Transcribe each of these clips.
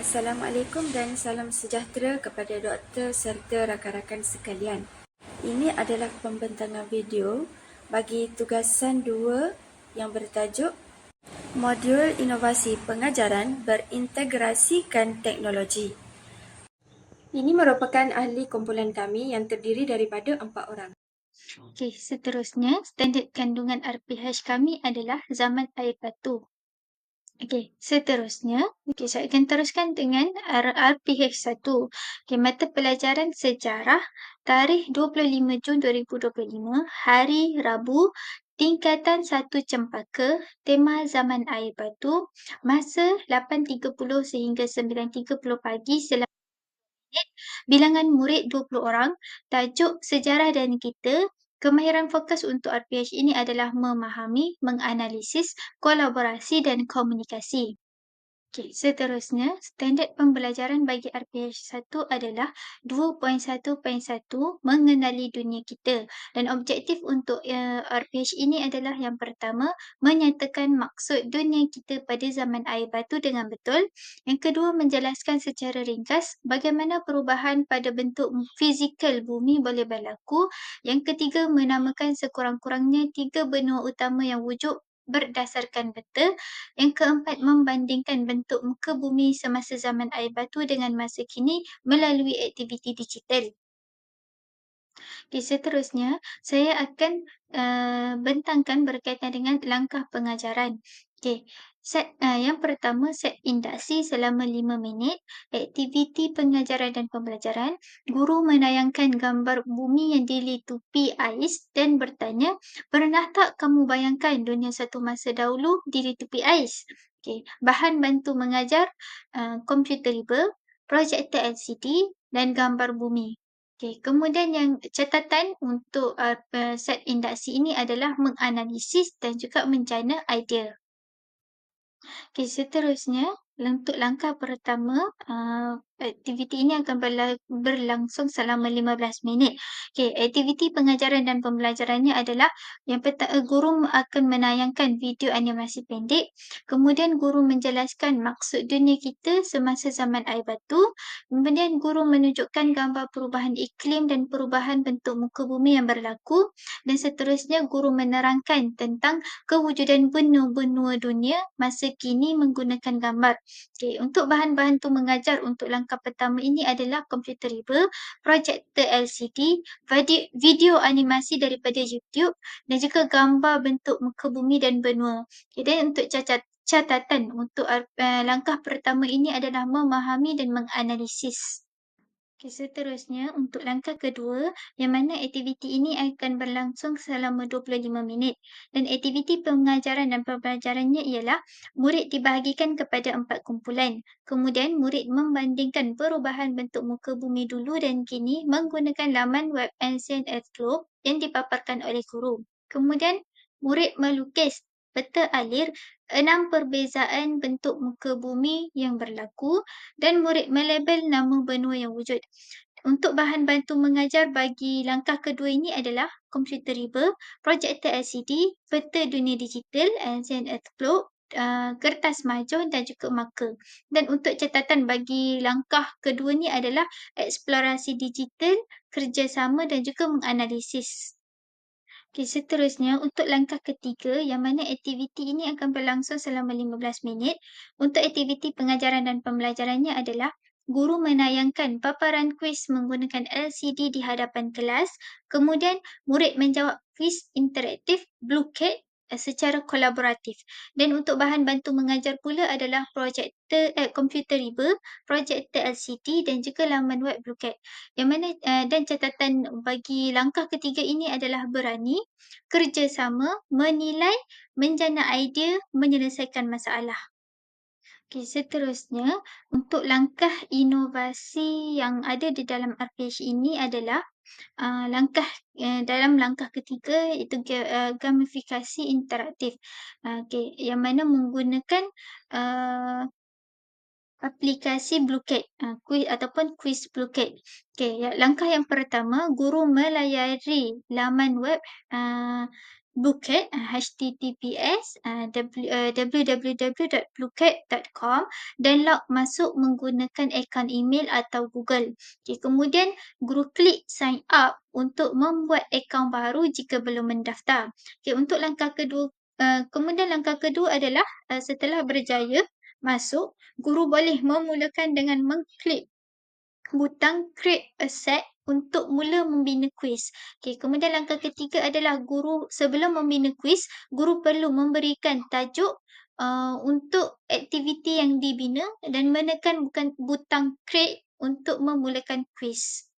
Assalamualaikum dan salam sejahtera kepada doktor serta rakan-rakan sekalian. Ini adalah pembentangan video bagi tugasan 2 yang bertajuk Modul Inovasi Pengajaran Berintegrasikan Teknologi. Ini merupakan ahli kumpulan kami yang terdiri daripada empat orang. Okey, seterusnya standard kandungan RPH kami adalah zaman air batu. Okey, seterusnya, okey, saya akan teruskan dengan RPH 1. Okey, mata pelajaran sejarah, tarikh 25 Jun 2025, hari Rabu, tingkatan 1 Cempaka, tema zaman air batu, masa 8.30 sehingga 9.30 pagi selama bilangan murid 20 orang, tajuk sejarah dan kita, Kemahiran fokus untuk RPH ini adalah memahami, menganalisis, kolaborasi dan komunikasi. Okey, seterusnya, standard pembelajaran bagi RPH 1 adalah 2.1.1 mengenali dunia kita dan objektif untuk uh, eh, RPH ini adalah yang pertama menyatakan maksud dunia kita pada zaman air batu dengan betul. Yang kedua, menjelaskan secara ringkas bagaimana perubahan pada bentuk fizikal bumi boleh berlaku. Yang ketiga, menamakan sekurang-kurangnya tiga benua utama yang wujud berdasarkan peta. Yang keempat, membandingkan bentuk muka bumi semasa zaman air batu dengan masa kini melalui aktiviti digital. Okay, seterusnya, saya akan uh, bentangkan berkaitan dengan langkah pengajaran. Okay, set uh, yang pertama set induksi selama 5 minit, aktiviti pengajaran dan pembelajaran. Guru menayangkan gambar bumi yang dilitupi ais dan bertanya, pernah tak kamu bayangkan dunia satu masa dahulu dilitupi ais? Okay. Bahan bantu mengajar, uh, komputer riba, projektor LCD dan gambar bumi. Okay. Kemudian yang catatan untuk uh, set induksi ini adalah menganalisis dan juga menjana idea. Okey, seterusnya untuk langkah pertama, uh, aktiviti ini akan berlangsung selama 15 minit. Okey, aktiviti pengajaran dan pembelajarannya adalah yang pertama, guru akan menayangkan video animasi pendek. Kemudian guru menjelaskan maksud dunia kita semasa zaman air batu. Kemudian guru menunjukkan gambar perubahan iklim dan perubahan bentuk muka bumi yang berlaku. Dan seterusnya guru menerangkan tentang kewujudan benua-benua dunia masa kini menggunakan gambar. Okay, untuk bahan-bahan tu mengajar untuk langkah pertama ini adalah komputer riba, projektor LCD, video animasi daripada YouTube dan juga gambar bentuk muka bumi dan benua. Dan untuk cacat catatan untuk uh, langkah pertama ini adalah memahami dan menganalisis. Okay, seterusnya untuk langkah kedua yang mana aktiviti ini akan berlangsung selama 25 minit dan aktiviti pengajaran dan pembelajarannya ialah murid dibahagikan kepada empat kumpulan. Kemudian murid membandingkan perubahan bentuk muka bumi dulu dan kini menggunakan laman web Ancient Earth Globe yang dipaparkan oleh guru. Kemudian murid melukis peta alir enam perbezaan bentuk muka bumi yang berlaku dan murid melabel nama benua yang wujud. Untuk bahan bantu mengajar bagi langkah kedua ini adalah komputer riba, projektor LCD, peta dunia digital, Ancient Earth Globe, uh, kertas mahjong dan juga marker. Dan untuk catatan bagi langkah kedua ini adalah eksplorasi digital, kerjasama dan juga menganalisis. Okay, seterusnya untuk langkah ketiga yang mana aktiviti ini akan berlangsung selama 15 minit. Untuk aktiviti pengajaran dan pembelajarannya adalah guru menayangkan paparan kuis menggunakan LCD di hadapan kelas. Kemudian murid menjawab kuis interaktif Blue Cat secara kolaboratif. Dan untuk bahan bantu mengajar pula adalah projektor eh, komputer riba, projektor LCD dan juga laman web Bluecat. Yang mana eh, dan catatan bagi langkah ketiga ini adalah berani, kerjasama, menilai, menjana idea, menyelesaikan masalah. Okay, seterusnya untuk langkah inovasi yang ada di dalam RPG ini adalah uh, langkah uh, dalam langkah ketiga iaitu uh, gamifikasi interaktif. Uh, okay, yang mana menggunakan uh, aplikasi Bluecat uh, quiz ataupun quiz Bluecat. Okay, ya, langkah yang pertama guru melayari laman web uh, Bluecat, uh, https uh, uh, www.bluecat.com dan log masuk menggunakan akaun email atau Google. Okay, kemudian guru klik sign up untuk membuat akaun baru jika belum mendaftar. Okay, untuk langkah kedua, uh, kemudian langkah kedua adalah uh, setelah berjaya masuk, guru boleh memulakan dengan mengklik butang create a set untuk mula membina kuis. Okay, kemudian langkah ketiga adalah guru sebelum membina kuis, guru perlu memberikan tajuk uh, untuk aktiviti yang dibina dan menekan bukan butang create untuk memulakan kuis.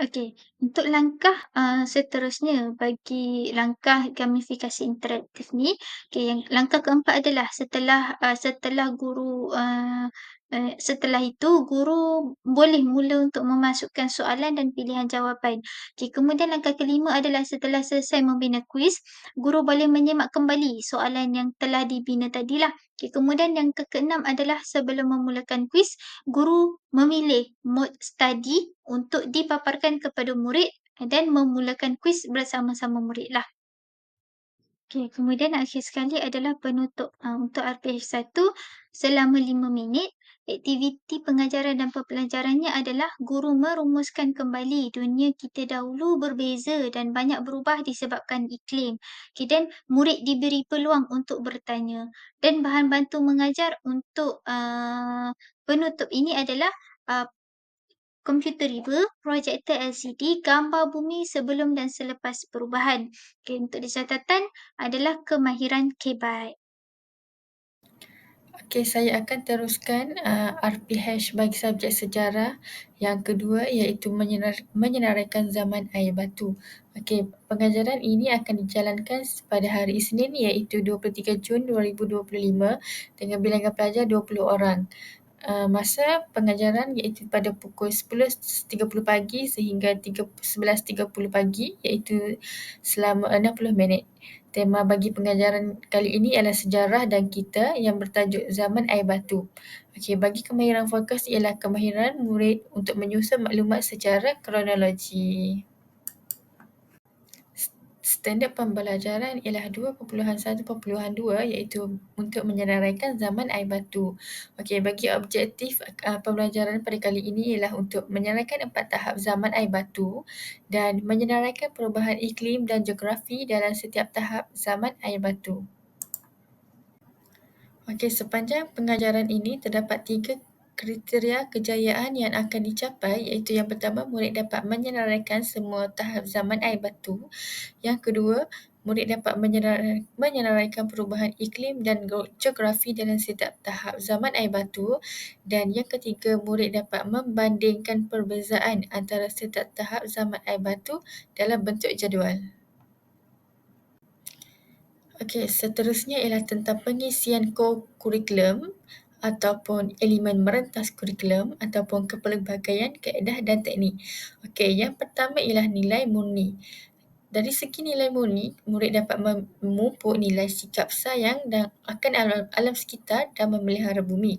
Okey, untuk langkah uh, seterusnya bagi langkah gamifikasi interaktif ni, okey yang langkah keempat adalah setelah uh, setelah guru uh, uh, setelah itu guru boleh mula untuk memasukkan soalan dan pilihan jawapan. Okey, kemudian langkah kelima adalah setelah selesai membina kuis, guru boleh menyemak kembali soalan yang telah dibina tadilah. Okey, kemudian yang ke keenam adalah sebelum memulakan kuis, guru memilih mode study untuk dipaparkan kepada murid dan memulakan kuis bersama-sama murid lah. Kemudian akhir sekali adalah penutup uh, untuk RPH 1 selama 5 minit. Aktiviti pengajaran dan pembelajarannya adalah guru merumuskan kembali dunia kita dahulu berbeza dan banyak berubah disebabkan iklim. Okay, dan murid diberi peluang untuk bertanya. Dan bahan bantu mengajar untuk uh, penutup ini adalah uh, komputer riba, projektor LCD, gambar bumi sebelum dan selepas perubahan. Okay, untuk catatan adalah kemahiran KBITE. Okey, saya akan teruskan uh, RPH bagi subjek sejarah yang kedua iaitu menyenar, menyenaraikan zaman air batu. Okey, pengajaran ini akan dijalankan pada hari Isnin iaitu 23 Jun 2025 dengan bilangan pelajar 20 orang. Uh, masa pengajaran iaitu pada pukul 10.30 pagi sehingga 11.30 pagi iaitu selama 60 minit. Tema bagi pengajaran kali ini ialah sejarah dan kita yang bertajuk zaman air batu. Okey, bagi kemahiran fokus ialah kemahiran murid untuk menyusun maklumat secara kronologi standard pembelajaran ialah 2.1.2 iaitu untuk menyenaraikan zaman air batu. Okey, bagi objektif uh, pembelajaran pada kali ini ialah untuk menyenaraikan empat tahap zaman air batu dan menyenaraikan perubahan iklim dan geografi dalam setiap tahap zaman air batu. Okey, sepanjang pengajaran ini terdapat tiga kriteria kejayaan yang akan dicapai iaitu yang pertama murid dapat menyenaraikan semua tahap zaman air batu. Yang kedua, murid dapat menyenar, menyenaraikan perubahan iklim dan geografi dalam setiap tahap zaman air batu. Dan yang ketiga, murid dapat membandingkan perbezaan antara setiap tahap zaman air batu dalam bentuk jadual. Okey, seterusnya ialah tentang pengisian kurikulum ataupun elemen merentas kurikulum ataupun kepelbagaian kaedah dan teknik. Okey, yang pertama ialah nilai murni. Dari segi nilai murni, murid dapat memupuk nilai sikap sayang dan akan alam, alam sekitar dan memelihara bumi.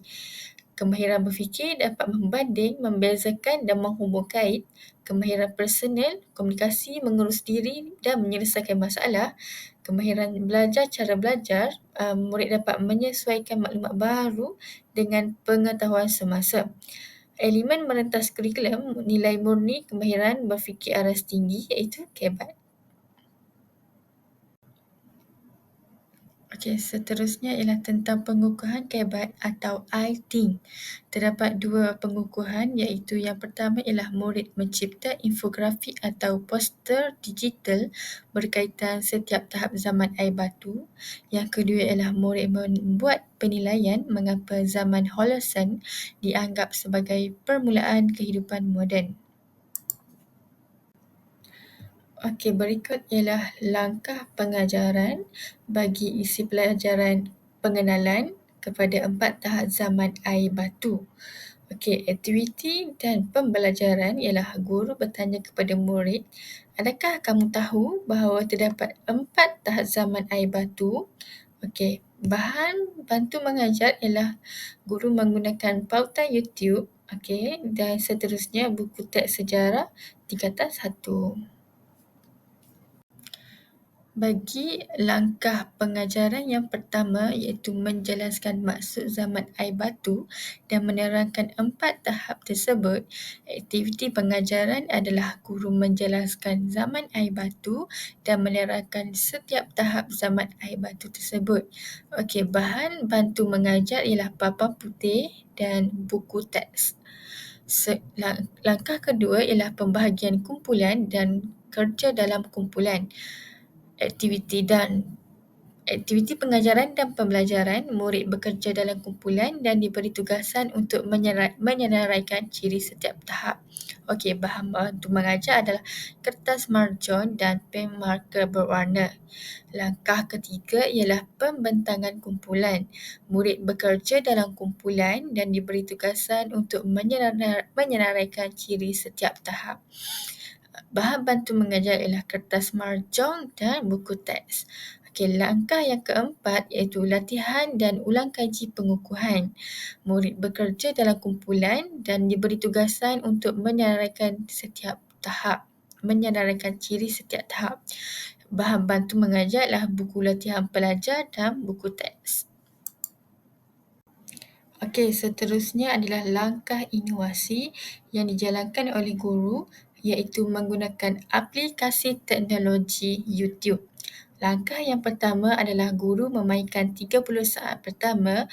Kemahiran berfikir dapat membanding, membezakan dan menghubung kait. Kemahiran personal, komunikasi, mengurus diri dan menyelesaikan masalah kemahiran belajar cara belajar, uh, murid dapat menyesuaikan maklumat baru dengan pengetahuan semasa. Elemen merentas kurikulum nilai murni kemahiran berfikir aras tinggi iaitu KEBAT. Okey, seterusnya ialah tentang pengukuhan kebat atau I-Think. Terdapat dua pengukuhan iaitu yang pertama ialah murid mencipta infografi atau poster digital berkaitan setiap tahap zaman air batu. Yang kedua ialah murid membuat penilaian mengapa zaman Holocene dianggap sebagai permulaan kehidupan moden. Okey, berikut ialah langkah pengajaran bagi isi pelajaran pengenalan kepada empat tahap zaman air batu. Okey, aktiviti dan pembelajaran ialah guru bertanya kepada murid, adakah kamu tahu bahawa terdapat empat tahap zaman air batu? Okey, bahan bantu mengajar ialah guru menggunakan pautan YouTube, okey, dan seterusnya buku teks sejarah tingkatan satu. Bagi langkah pengajaran yang pertama iaitu menjelaskan maksud zaman air batu dan menerangkan empat tahap tersebut, aktiviti pengajaran adalah guru menjelaskan zaman air batu dan menerangkan setiap tahap zaman air batu tersebut. Okey, bahan bantu mengajar ialah papan putih dan buku teks. Langkah kedua ialah pembahagian kumpulan dan kerja dalam kumpulan aktiviti dan aktiviti pengajaran dan pembelajaran, murid bekerja dalam kumpulan dan diberi tugasan untuk menyenaraikan ciri setiap tahap. Okey, bahan bantu mengajar adalah kertas marjon dan pen marker berwarna. Langkah ketiga ialah pembentangan kumpulan. Murid bekerja dalam kumpulan dan diberi tugasan untuk menyenar, menyenaraikan ciri setiap tahap. Bahan bantu mengajar ialah kertas marjong dan buku teks. Okey, langkah yang keempat iaitu latihan dan ulang kaji pengukuhan. Murid bekerja dalam kumpulan dan diberi tugasan untuk menyenaraikan setiap tahap, menyenaraikan ciri setiap tahap. Bahan bantu mengajar ialah buku latihan pelajar dan buku teks. Okey, seterusnya adalah langkah inovasi yang dijalankan oleh guru iaitu menggunakan aplikasi teknologi YouTube. Langkah yang pertama adalah guru memainkan 30 saat pertama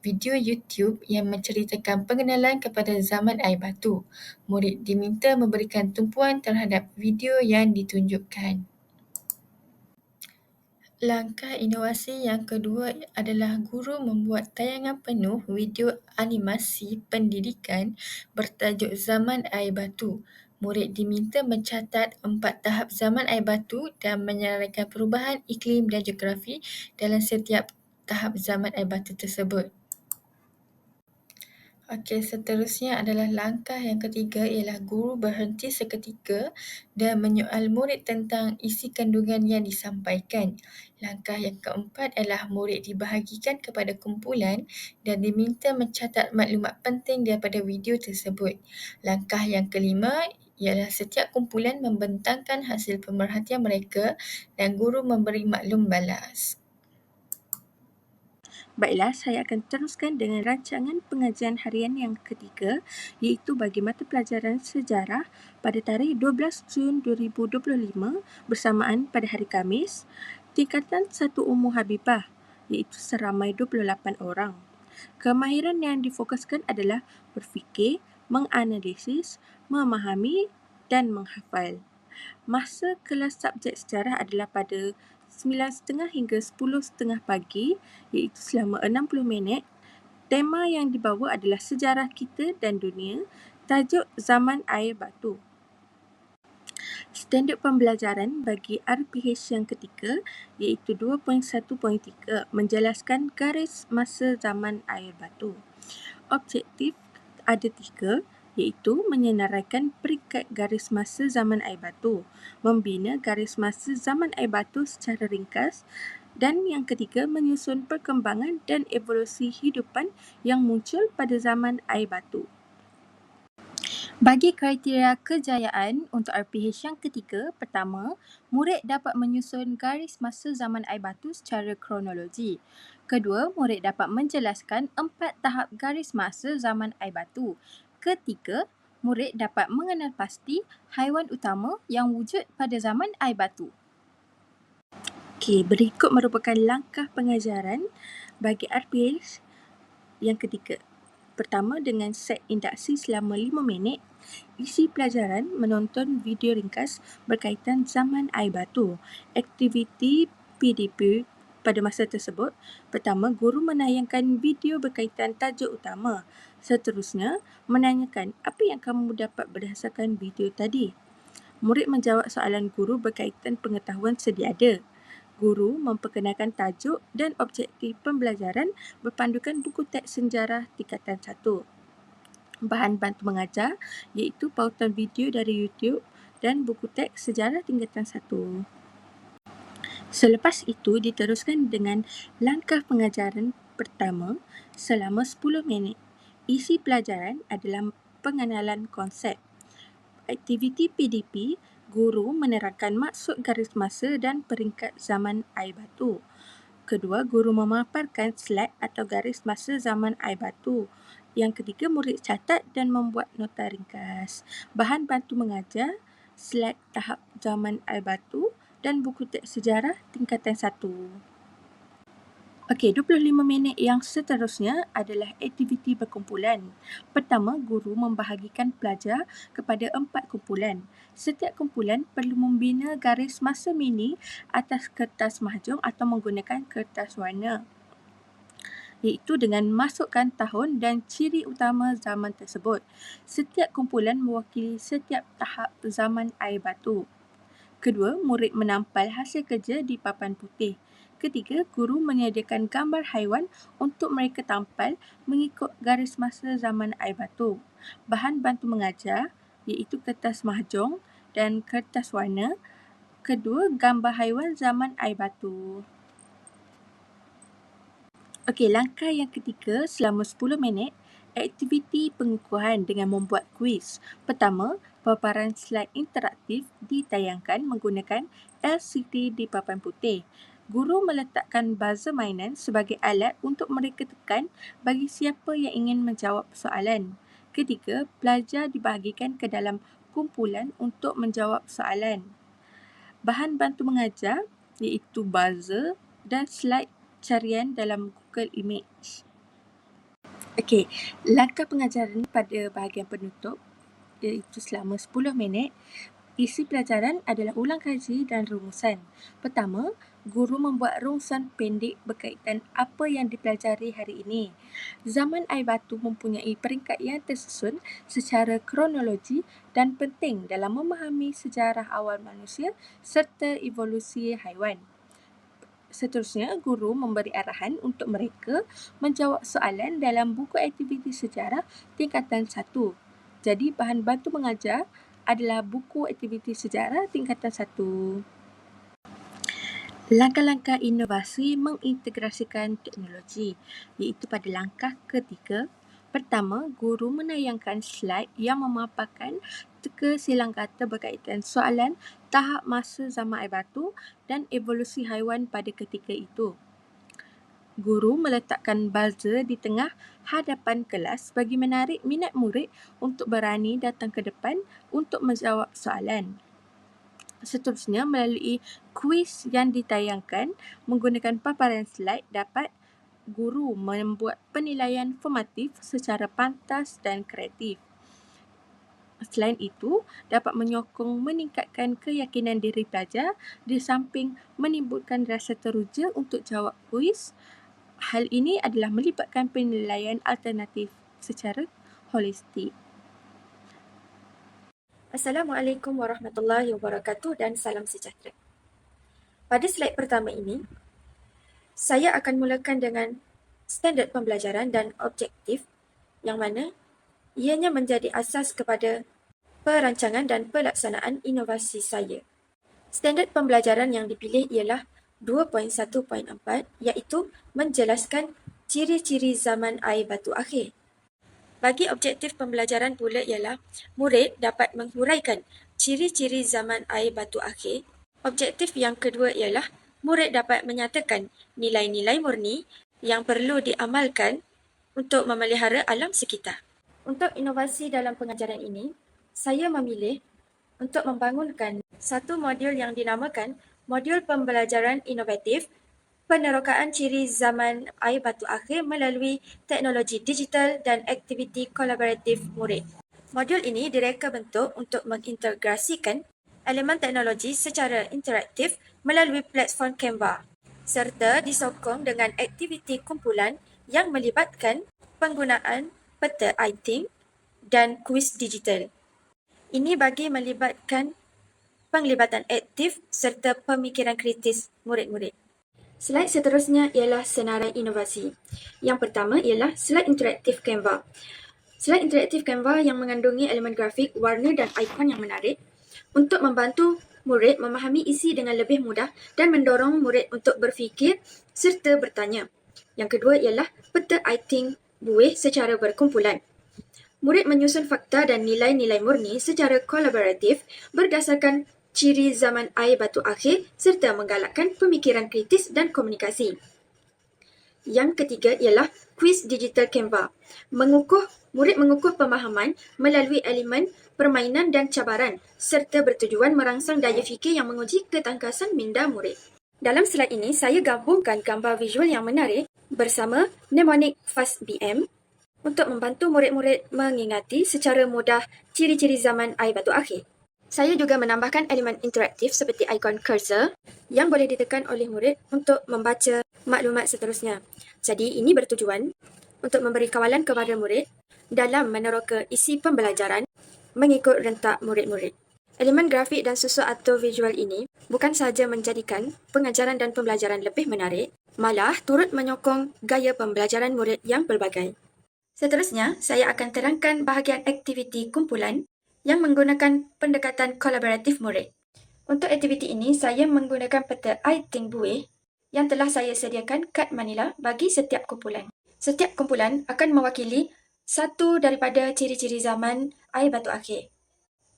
video YouTube yang menceritakan pengenalan kepada zaman air batu. Murid diminta memberikan tumpuan terhadap video yang ditunjukkan. Langkah inovasi yang kedua adalah guru membuat tayangan penuh video animasi pendidikan bertajuk Zaman Air Batu. Murid diminta mencatat empat tahap zaman air batu dan menyenaraikan perubahan iklim dan geografi dalam setiap tahap zaman air batu tersebut. Okey, seterusnya adalah langkah yang ketiga ialah guru berhenti seketika dan menyoal murid tentang isi kandungan yang disampaikan. Langkah yang keempat adalah murid dibahagikan kepada kumpulan dan diminta mencatat maklumat penting daripada video tersebut. Langkah yang kelima ialah setiap kumpulan membentangkan hasil pemerhatian mereka dan guru memberi maklum balas. Baiklah, saya akan teruskan dengan rancangan pengajian harian yang ketiga iaitu bagi mata pelajaran sejarah pada tarikh 12 Jun 2025 bersamaan pada hari Khamis, tingkatan 1 Ummu Habibah iaitu seramai 28 orang. Kemahiran yang difokuskan adalah berfikir, menganalisis, memahami dan menghafal. Masa kelas subjek sejarah adalah pada 9.30 hingga 10.30 pagi iaitu selama 60 minit. Tema yang dibawa adalah sejarah kita dan dunia, tajuk zaman air batu. Standard pembelajaran bagi RPH yang ketiga iaitu 2.1.3 menjelaskan garis masa zaman air batu. Objektif ada tiga iaitu menyenaraikan peringkat garis masa zaman air batu, membina garis masa zaman air batu secara ringkas dan yang ketiga menyusun perkembangan dan evolusi hidupan yang muncul pada zaman air batu. Bagi kriteria kejayaan untuk RPH yang ketiga, pertama, murid dapat menyusun garis masa zaman air batu secara kronologi. Kedua, murid dapat menjelaskan empat tahap garis masa zaman air batu. Ketiga, murid dapat mengenal pasti haiwan utama yang wujud pada zaman air batu. Okey, berikut merupakan langkah pengajaran bagi RPH yang ketiga. Pertama, dengan set induksi selama 5 minit, isi pelajaran menonton video ringkas berkaitan zaman air batu. Aktiviti PDP pada masa tersebut, pertama, guru menayangkan video berkaitan tajuk utama. Seterusnya, menanyakan apa yang kamu dapat berdasarkan video tadi. Murid menjawab soalan guru berkaitan pengetahuan sedia ada. Guru memperkenalkan tajuk dan objektif pembelajaran berpandukan buku teks sejarah tingkatan satu. Bahan bantu mengajar iaitu pautan video dari YouTube dan buku teks sejarah tingkatan satu. Selepas itu diteruskan dengan langkah pengajaran pertama selama 10 minit. Isi pelajaran adalah pengenalan konsep. Aktiviti PDP guru menerangkan maksud garis masa dan peringkat zaman air batu. Kedua, guru memaparkan slide atau garis masa zaman air batu. Yang ketiga, murid catat dan membuat nota ringkas. Bahan bantu mengajar, slide tahap zaman air batu dan buku teks sejarah tingkatan 1. Okey, 25 minit yang seterusnya adalah aktiviti berkumpulan. Pertama, guru membahagikan pelajar kepada empat kumpulan. Setiap kumpulan perlu membina garis masa mini atas kertas mahjong atau menggunakan kertas warna iaitu dengan masukkan tahun dan ciri utama zaman tersebut. Setiap kumpulan mewakili setiap tahap zaman air batu. Kedua, murid menampal hasil kerja di papan putih. Ketiga, guru menyediakan gambar haiwan untuk mereka tampal mengikut garis masa zaman air batu. Bahan bantu mengajar iaitu kertas mahjong dan kertas warna. Kedua, gambar haiwan zaman air batu. Okey, langkah yang ketiga selama 10 minit, aktiviti pengukuhan dengan membuat kuis. Pertama, paparan slide interaktif ditayangkan menggunakan LCD di papan putih. Guru meletakkan buzzer mainan sebagai alat untuk mereka tekan bagi siapa yang ingin menjawab soalan. Ketiga, pelajar dibahagikan ke dalam kumpulan untuk menjawab soalan. Bahan bantu mengajar iaitu buzzer dan slide carian dalam Google Image. Okey, langkah pengajaran pada bahagian penutup iaitu selama 10 minit. Isi pelajaran adalah ulang kaji dan rumusan. Pertama, guru membuat rumusan pendek berkaitan apa yang dipelajari hari ini. Zaman air batu mempunyai peringkat yang tersusun secara kronologi dan penting dalam memahami sejarah awal manusia serta evolusi haiwan. Seterusnya, guru memberi arahan untuk mereka menjawab soalan dalam buku aktiviti sejarah tingkatan 1. Jadi, bahan bantu mengajar adalah buku aktiviti sejarah tingkatan 1. Langkah-langkah inovasi mengintegrasikan teknologi iaitu pada langkah ketiga. Pertama, guru menayangkan slide yang memaparkan teka silang kata berkaitan soalan tahap masa zaman air batu dan evolusi haiwan pada ketika itu. Guru meletakkan buzzer di tengah hadapan kelas bagi menarik minat murid untuk berani datang ke depan untuk menjawab soalan. Seterusnya, melalui kuis yang ditayangkan menggunakan paparan slide dapat guru membuat penilaian formatif secara pantas dan kreatif. Selain itu, dapat menyokong meningkatkan keyakinan diri pelajar di samping menimbulkan rasa teruja untuk jawab kuis. Hal ini adalah melibatkan penilaian alternatif secara holistik. Assalamualaikum warahmatullahi wabarakatuh dan salam sejahtera. Pada slide pertama ini, saya akan mulakan dengan standard pembelajaran dan objektif yang mana ianya menjadi asas kepada perancangan dan pelaksanaan inovasi saya. Standard pembelajaran yang dipilih ialah 2.1.4 iaitu menjelaskan ciri-ciri zaman air batu akhir. Bagi objektif pembelajaran pula ialah murid dapat menghuraikan ciri-ciri zaman air batu akhir. Objektif yang kedua ialah murid dapat menyatakan nilai-nilai murni yang perlu diamalkan untuk memelihara alam sekitar. Untuk inovasi dalam pengajaran ini, saya memilih untuk membangunkan satu modul yang dinamakan Modul Pembelajaran Inovatif Penerokaan Ciri Zaman Air Batu Akhir melalui teknologi digital dan aktiviti kolaboratif murid. Modul ini direka bentuk untuk mengintegrasikan elemen teknologi secara interaktif melalui platform Canva serta disokong dengan aktiviti kumpulan yang melibatkan penggunaan peta iThink dan kuis digital. Ini bagi melibatkan penglibatan aktif serta pemikiran kritis murid-murid. Slide seterusnya ialah senarai inovasi. Yang pertama ialah slide interaktif Canva. Slide interaktif Canva yang mengandungi elemen grafik, warna dan ikon yang menarik untuk membantu murid memahami isi dengan lebih mudah dan mendorong murid untuk berfikir serta bertanya. Yang kedua ialah peta iThink buih secara berkumpulan. Murid menyusun fakta dan nilai-nilai murni secara kolaboratif berdasarkan ciri zaman air batu akhir serta menggalakkan pemikiran kritis dan komunikasi. Yang ketiga ialah kuis digital Canva. Mengukuh murid mengukuh pemahaman melalui elemen permainan dan cabaran serta bertujuan merangsang daya fikir yang menguji ketangkasan minda murid. Dalam slide ini, saya gabungkan gambar visual yang menarik bersama Mnemonic Fast BM untuk membantu murid-murid mengingati secara mudah ciri-ciri zaman air batu akhir. Saya juga menambahkan elemen interaktif seperti ikon cursor yang boleh ditekan oleh murid untuk membaca maklumat seterusnya. Jadi ini bertujuan untuk memberi kawalan kepada murid dalam meneroka isi pembelajaran mengikut rentak murid-murid. Elemen grafik dan susu atau visual ini bukan sahaja menjadikan pengajaran dan pembelajaran lebih menarik, malah turut menyokong gaya pembelajaran murid yang pelbagai. Seterusnya, saya akan terangkan bahagian aktiviti kumpulan yang menggunakan pendekatan kolaboratif murid. Untuk aktiviti ini, saya menggunakan peta I Think Buih yang telah saya sediakan kad Manila bagi setiap kumpulan. Setiap kumpulan akan mewakili satu daripada ciri-ciri zaman air batu akhir.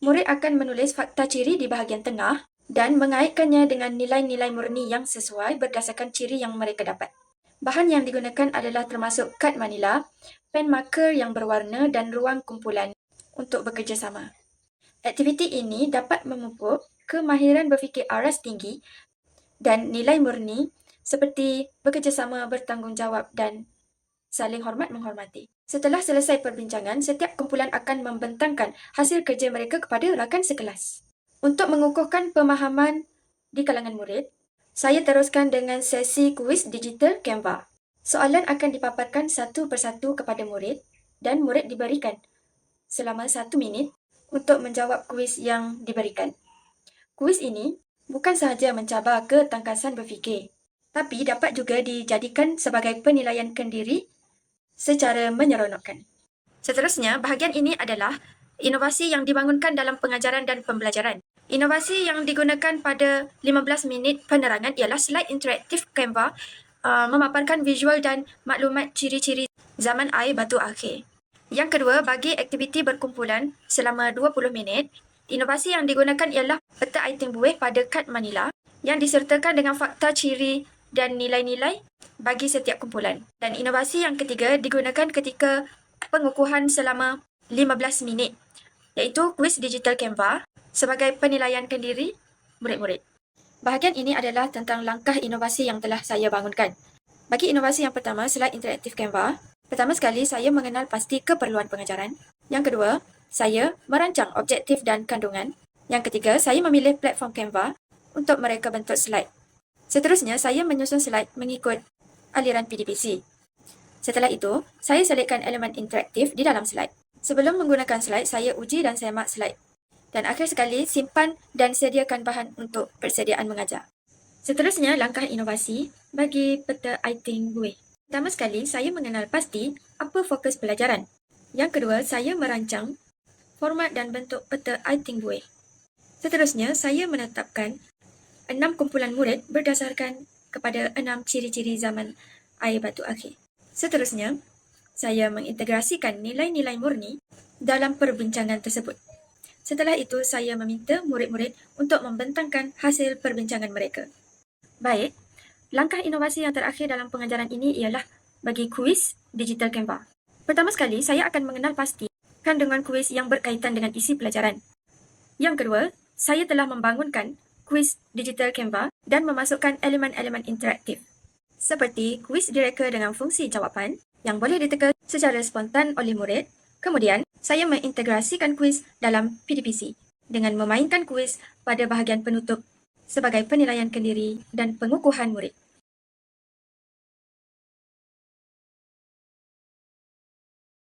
Murid akan menulis fakta ciri di bahagian tengah dan mengaitkannya dengan nilai-nilai murni yang sesuai berdasarkan ciri yang mereka dapat. Bahan yang digunakan adalah termasuk kad Manila, pen marker yang berwarna dan ruang kumpulan untuk bekerjasama. Aktiviti ini dapat memupuk kemahiran berfikir aras tinggi dan nilai murni seperti bekerjasama bertanggungjawab dan saling hormat menghormati. Setelah selesai perbincangan, setiap kumpulan akan membentangkan hasil kerja mereka kepada rakan sekelas. Untuk mengukuhkan pemahaman di kalangan murid, saya teruskan dengan sesi kuis digital Canva. Soalan akan dipaparkan satu persatu kepada murid dan murid diberikan selama satu minit untuk menjawab kuis yang diberikan. Kuis ini bukan sahaja mencabar ketangkasan berfikir, tapi dapat juga dijadikan sebagai penilaian kendiri secara menyeronokkan. Seterusnya, bahagian ini adalah inovasi yang dibangunkan dalam pengajaran dan pembelajaran. Inovasi yang digunakan pada 15 minit penerangan ialah slide interaktif Canva uh, memaparkan visual dan maklumat ciri-ciri zaman air batu akhir. Yang kedua, bagi aktiviti berkumpulan selama 20 minit, inovasi yang digunakan ialah peta item buih pada kad Manila yang disertakan dengan fakta ciri dan nilai-nilai bagi setiap kumpulan. Dan inovasi yang ketiga digunakan ketika pengukuhan selama 15 minit iaitu kuis digital Canva sebagai penilaian kendiri murid-murid. Bahagian ini adalah tentang langkah inovasi yang telah saya bangunkan. Bagi inovasi yang pertama, slide interaktif Canva, pertama sekali saya mengenal pasti keperluan pengajaran. Yang kedua, saya merancang objektif dan kandungan. Yang ketiga, saya memilih platform Canva untuk mereka bentuk slide. Seterusnya, saya menyusun slide mengikut aliran PDPC. Setelah itu, saya selitkan elemen interaktif di dalam slide. Sebelum menggunakan slide, saya uji dan semak slide. Dan akhir sekali, simpan dan sediakan bahan untuk persediaan mengajar. Seterusnya, langkah inovasi bagi peta iThink Buih. Pertama sekali, saya mengenal pasti apa fokus pelajaran. Yang kedua, saya merancang format dan bentuk peta iThink Buih. Seterusnya, saya menetapkan enam kumpulan murid berdasarkan kepada enam ciri-ciri zaman air batu akhir. Seterusnya, saya mengintegrasikan nilai-nilai murni dalam perbincangan tersebut. Setelah itu, saya meminta murid-murid untuk membentangkan hasil perbincangan mereka. Baik, langkah inovasi yang terakhir dalam pengajaran ini ialah bagi kuis digital Canva. Pertama sekali, saya akan mengenal pasti kandungan kuis yang berkaitan dengan isi pelajaran. Yang kedua, saya telah membangunkan kuis digital Canva dan memasukkan elemen-elemen interaktif seperti kuis direka dengan fungsi jawapan yang boleh diteka secara spontan oleh murid. Kemudian, saya mengintegrasikan kuis dalam PDPC dengan memainkan kuis pada bahagian penutup sebagai penilaian kendiri dan pengukuhan murid.